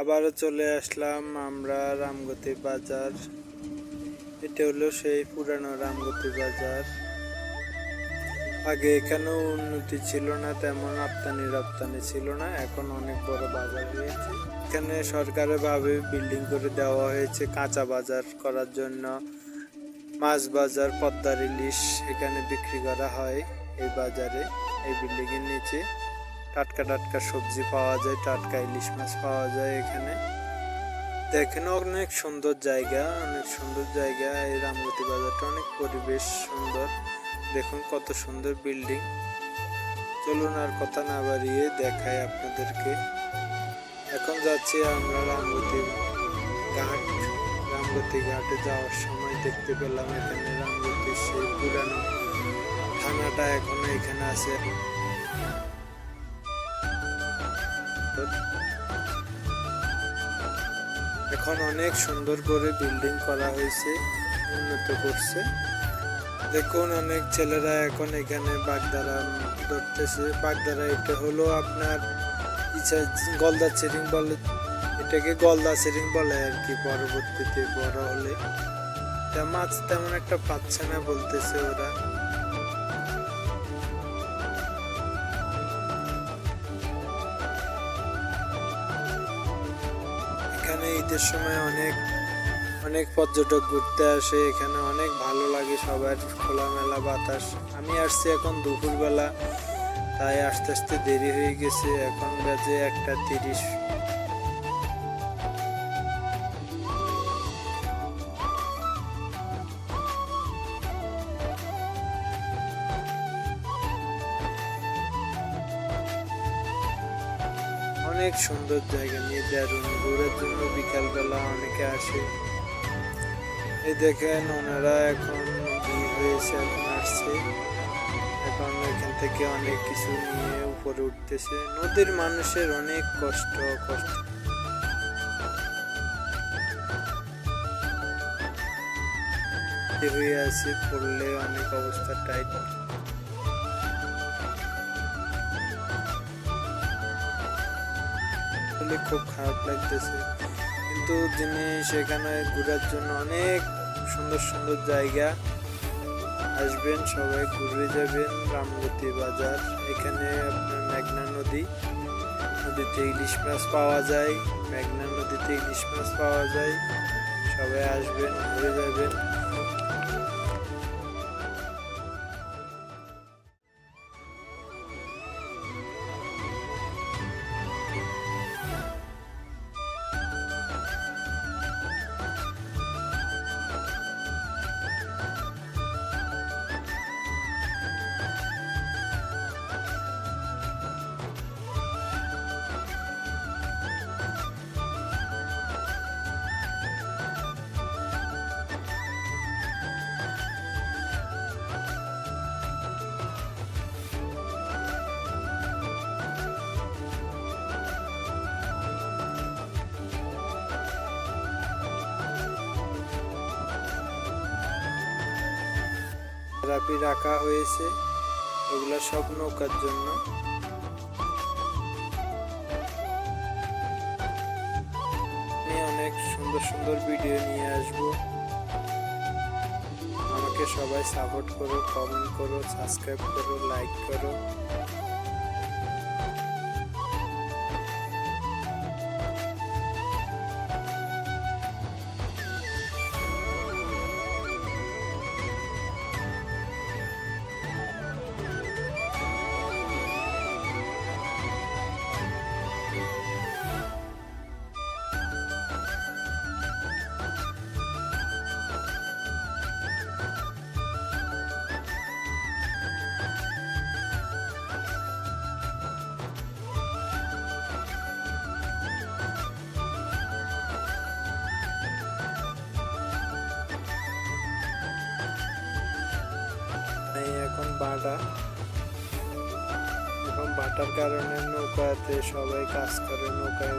আবারও চলে আসলাম আমরা রামগতি বাজার। এটা হলো সেই পুরানো রামগতি বাজার। আগে এখানেও উন্নতি ছিল না, তেমন রপ্তানি রপ্তানি ছিল না, এখন অনেক বড় বাজার হয়েছে। এখানে সরকারের ভাবে বিল্ডিং করে দেওয়া হয়েছে কাঁচা বাজার করার জন্য। মাছ বাজার, পদ্মার ইলিশ এখানে বিক্রি করা হয় এই বাজারে, এই বিল্ডিং এর নিচে। টাটকা টাটকা সবজি পাওয়া যায়, টাটকা ইলিশ মাছ পাওয়া যায় এখানে। দেখেন অনেক সুন্দর জায়গা, অনেক সুন্দর জায়গা। এই রামগতি বাজারটা অনেক পরিবেশ সুন্দর। দেখুন কত সুন্দর বিল্ডিং। চলুন আর কথা না বাড়িয়ে দেখাই আপনাদেরকে। এখন যাচ্ছি আমরা রামগতি ঘাট। রামগতি ঘাটে যাওয়ার সময় দেখতে পেলাম এখানে রামগতির সেই পুরানো থানাটা এখনও এখানে আছে। এখন অনেক সুন্দর করে বিল্ডিং করা হয়েছে, উন্নত করছে। দেখুন অনেক ছেলেরা এখন এখানে বাগদারা ধরতেছে। বাগদারা এটা হলো আপনার ইচ্ছা গলদা চেরিং বলে, এটাকে গলদা চেরিং বলে আর কি পরবর্তীতে বড় হলে। মাছ তেমন একটা পাচ্ছে না বলতেছে ওরা। এখানে ঈদের সময় অনেক অনেক পর্যটক ঘুরতে আসে, এখানে অনেক ভালো লাগে সবার খোলামেলা বাতাস। আমি আসছি এখন দুপুরবেলা, তাই আস্তে আস্তে দেরি হয়ে গেছে, এখন বাজে একটা তিরিশ। অনেক সুন্দর জায়গা নিয়ে দারুণ ঘোরার জন্য বিকালবেলা অনেকে আসে। এই দেখেন ওনারা এখন ভিড় হয়েছে, এখন আসছে। এখন এখান থেকে অনেক কিছু নিয়ে উপরে উঠতেছে। নদীর মানুষের অনেক কষ্ট কষ্ট। হয়ে আছে, পড়লে অনেক অবস্থা টাইট আসলে খুব খারাপ লাগতেছে। কিন্তু জিনিস এখানে ঘোরার জন্য অনেক সুন্দর সুন্দর জায়গা আসবেন, সবাই ঘুরে যাবেন। রামগতি বাজার, এখানে আপনার মেঘনা নদী, নদীতে ইলিশ মাছ পাওয়া যায়, মেঘনা নদীতে ইলিশ মাছ পাওয়া যায়। সবাই আসবেন, ঘুরে যাবেন। থেরাপি রাখা হয়েছে। এগুলো সব নৌকার জন্য। অনেক সুন্দর সুন্দর ভিডিও নিয়ে আসব। আমাকে সবাই সাপোর্ট করো কমেন্ট করো সাবস্ক্রাইব করো লাইক করো। বাটা। এখন বাটার কারণে নৌকাতে সবাই কাজ করে নৌকায়